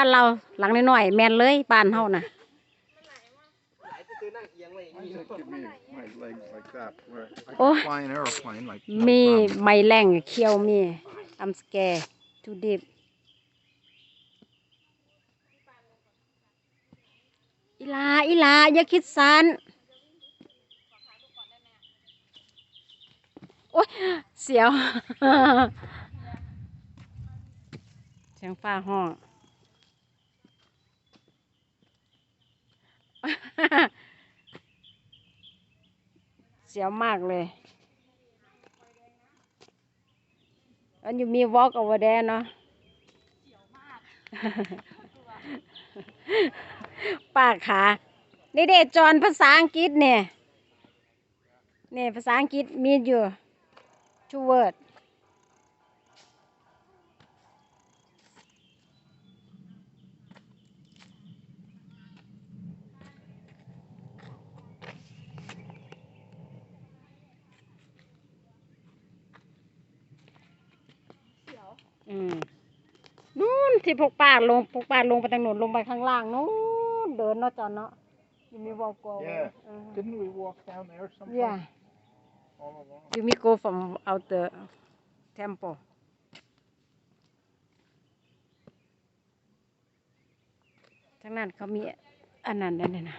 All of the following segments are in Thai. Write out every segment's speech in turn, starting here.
บ้านเราหลังน้อยๆแม่นเลยบ้านเฮาน่ะ Why does it give me my legs like that? Where I Oh. can fly an aeroplane like no มี problem. ไม้แรงเคี้ยวมี I'm scared too deep อีหลาอีหลาอย่าคิดสันโอ้ยเสียว เสียงฟ้าห้อง เสียวมากเลย and you me walk over there เนาะป้าขานี่เด็จอนภาษาอังกฤษเนี่ย เนี่ยภาษาอังกฤษมีอยู่ two word อืมนู่นที่พวกป้าลงพวกป้าลงไปทางโน้นลงไปข้างล่างนู้นเดินเนาะจอนเนาะยูมีวอลโก Yeah. Didn't we walk down there sometime? yeah All along. you me go from out the temple ทางนั้นเขามีอันนั้นนั่นน่ะ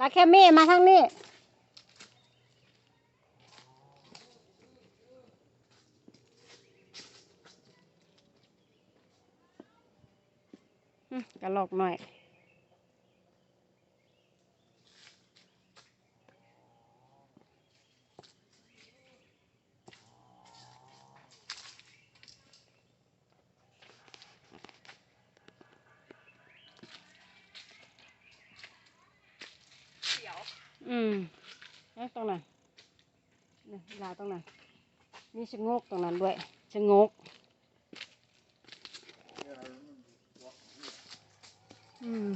ลาแคมมี่มาทางนี้ กระลอกหน่อย อืมตรงนั้นนี่ลาตรงนั้น มีชะงกตรงนั้นด้วยชะงก อืม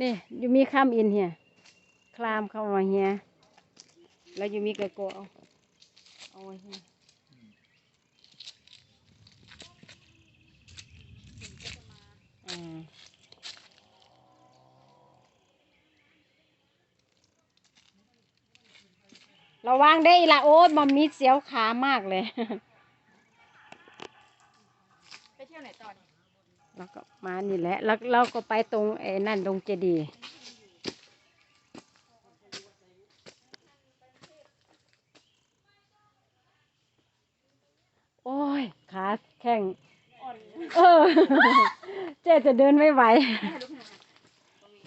นี่อยู่มีข้ามอินเฮียคลามเข้ามาเฮียแล้วอยู่มีกระโกเอาเอาไว้เฮียอืม ระวังได้อละโอ๊ตมันมีเสียวขามากเลย ไปเที่ยวไหนต่อเนี่ยแล้วก็มานี่แหละ แล้วเราก็ไปตรงไอ้นั่นตรงเจดีย์โอ้ย ขาแข้ง อ่อนเออ เจ๊จะเดินไม่ไหวให้ลูกหน่อยนะตรงนี้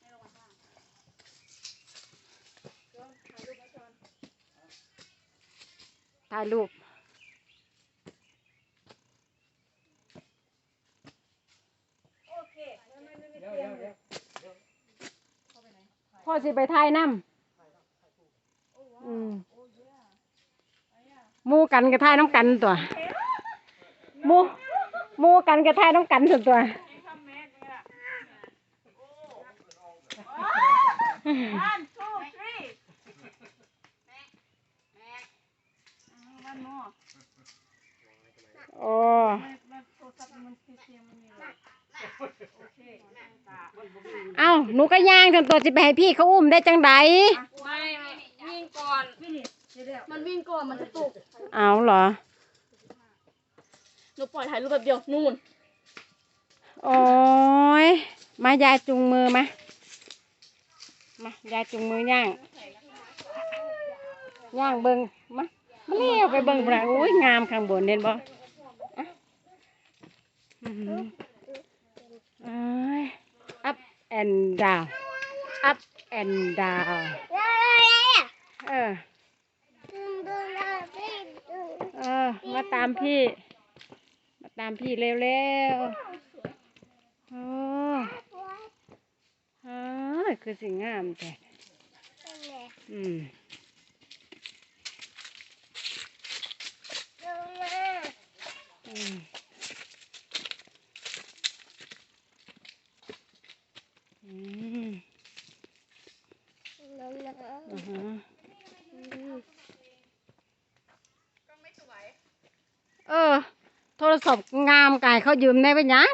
ให้ลงมาข้างเดี๋ยวถ่ายรูปไว้ก่อน ถ่ายรูป โอเคไม่ไม่ไม่ไม่เตรียมเลยเข้า ไปไหนพ่อสิไปถ่ายน้ำอืมหมู่กันกับถ่ายน้ำกันตัวหมู่หมู่กันกับถ่ายน้ำกันส่วนตัว วันโม่โอ้มันโทรศัพท์มันเสียงมันมีเลยโอเคตาเอ้าหนูก็ย่างจนตัวสิไปให้พี่เขาอุ้มได้จังใดไม่วิ่งก่อนมันวิ่งก่อนมันจะตกเอาเหรอหนูปล่อยถ่ายรูปแบบเดียวนู่นโอ้ยมายายจุงมือมามายายจุงมือย่างย่างเบิงมา เลี้ยวไปเบิงพุ่นนะโอ้ยงามข้างบนเห็นบ่อะอื้อหือเอ้ย up and down up and down เออเออ มาตามพี่ มาตามพี่เร็วๆโอ้เฮ้ยคือสิ่งงามแต่อืม อือฮึเออ โทรศัพท์งามกายเขายืมได้ปะยัง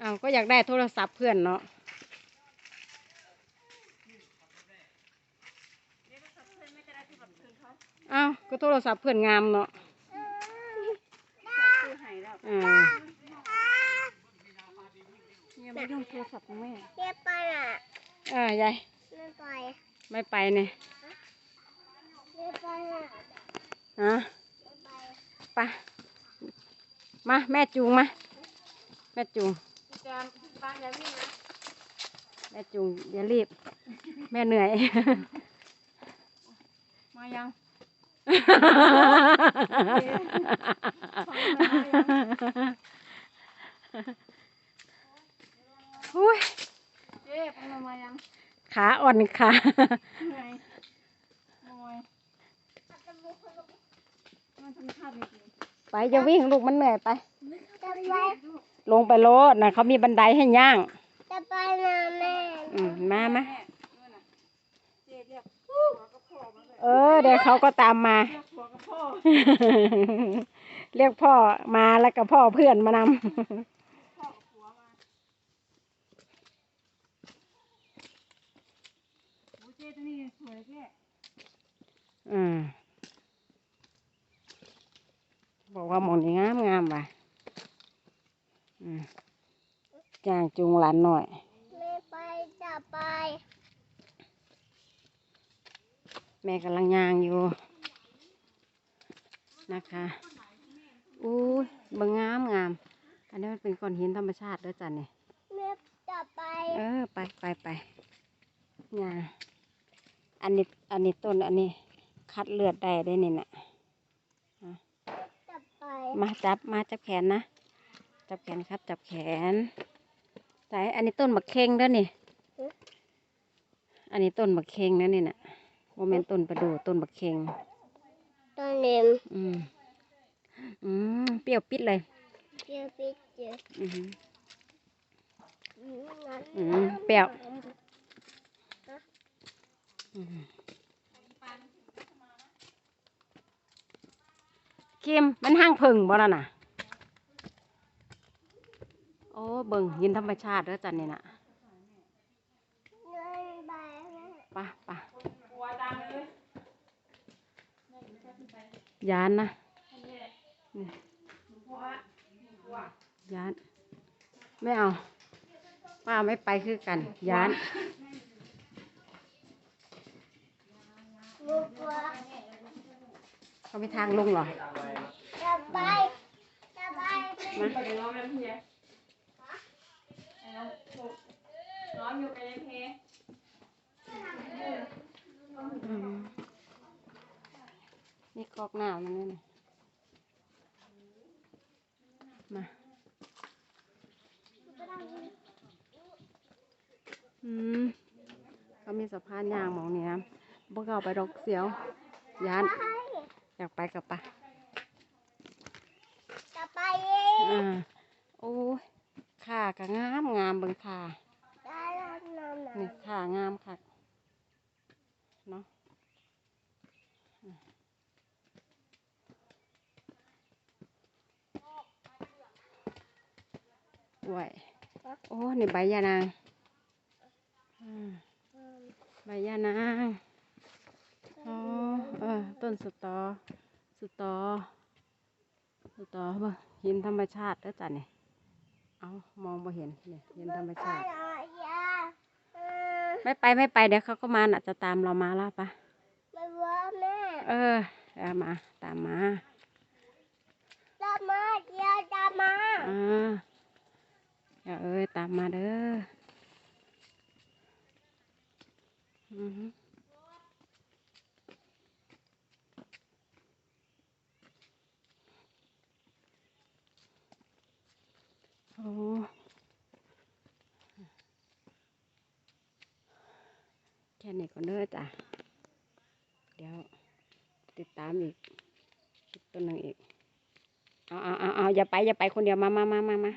อ้าวก็อยากได้โทรศัพท์เพื่อนเนาะ อ้าวก็โทรศัพท์เพื่อนงามเนาะอ่ายังไม่ต้องโทรศัพท์ของแม่เออยายไม่ไปเนี่ยฮะไปมาแม่จูงมาแม่จูงแม่จูงอย่ารีบ แม่เหนื่อย มายัง อุ้ยเจ๊ไปมามายังขาอ่อนขาไงมอยมันทำท่าจริงไปจะวิ่งลูกมันเหนื่อยไปลงไปโลดนะเขามีบันไดให้ย่าง จะไปนะแม่ อืมมามาแม่นู่นน่ะ เจ๊เรียกผัวกับพ่อมาเลยเออ เดี๋ยวเขาก็ตามมา เรียกผัวกับพ่อเรียกพ่อมาแล้วก็พ่อเพื่อนมานพ่อกับผัวมาโอ้เจ๊ตัวนี้สวยเจ๊ำอืมบอกว่าหมองนี้งามงามว่ะอืมจ้างจูงหลานหน่อย ไม่ไปจะไป แม่กำลังย่างอยู่ นะคะอู้ยเบงงามงาม อันนี้มันเป็นก้อนหินธรรมชาติเด้วยจ้ะเนี่ยแม่จะไป เออ ไปไปไปย่างอันนี้ อันนี้ต้น อันนี้ คัดเลือดได้ได้นี่น่ะจะไปมาจับ มาจับแขนนะ จับแขนครับ จับแขนใส่อันนี้ต้นมะเข่งเด้อนี่ อันนี้ต้นมะเข่งนะนี่น่ะ โมเมนต้นประดู่ต้นมะเข่งตอนเด็มอืมอืมเปรี้ยวปิดเลยเจอปิดเจออือหือนั้นอืมเปรี้ยวอืมคิมมันห้างผึ่งบ่ล่ะน่ะโอ้เบิ่งยินธรรมชาติเด้อจันนี่น่ะเงินไปแม่ไปะปะ ผัวดังเลย ยานนะผัวยาน ไม่เอา ป้าไม่ไปคือกัน ยานลูกว่าเขาไปทางลงเหรอจะไปจะไปมา กอกหน้ามันนี่นะมาอืมเขามีสะพานยางหมองนี้นะพวกเราไปดอกเสียวยานอยากไปกับปะจะไปเองอ่าโอ้ยข่าก็งามงามเบิ่งข่าได้แล้วนอนนะนี่ข่างามค่ะเนาะ ไหวโอ้นี่ใบยานางอืมใบยานางอ๋อเออต้นสตอ สตอ สตอเบ่งหินธรรมชาติแล้วจ้ะเนี่ยเอามองบ่เห็นเนี่ยหินธรรมไปชาติหน่อยยาเออไม่ไปไม่ไปเดี๋ยวเขาก็มาน่ะจะตามเรามาแล้วปะไปว่าแม่เออเอามาตามมาจะมาเดี๋ยวจะมาอ่า อย่าเอ้ยตามมาเด้ออือฮึโอ้แค่นี้ก่อนเด้อจ้ะ เดี๋ยว ติดตามอีกตัวหนึ่งอีก เอาเอาเอาเอาอย่าไปอย่าไปคนเดียวมามามามามา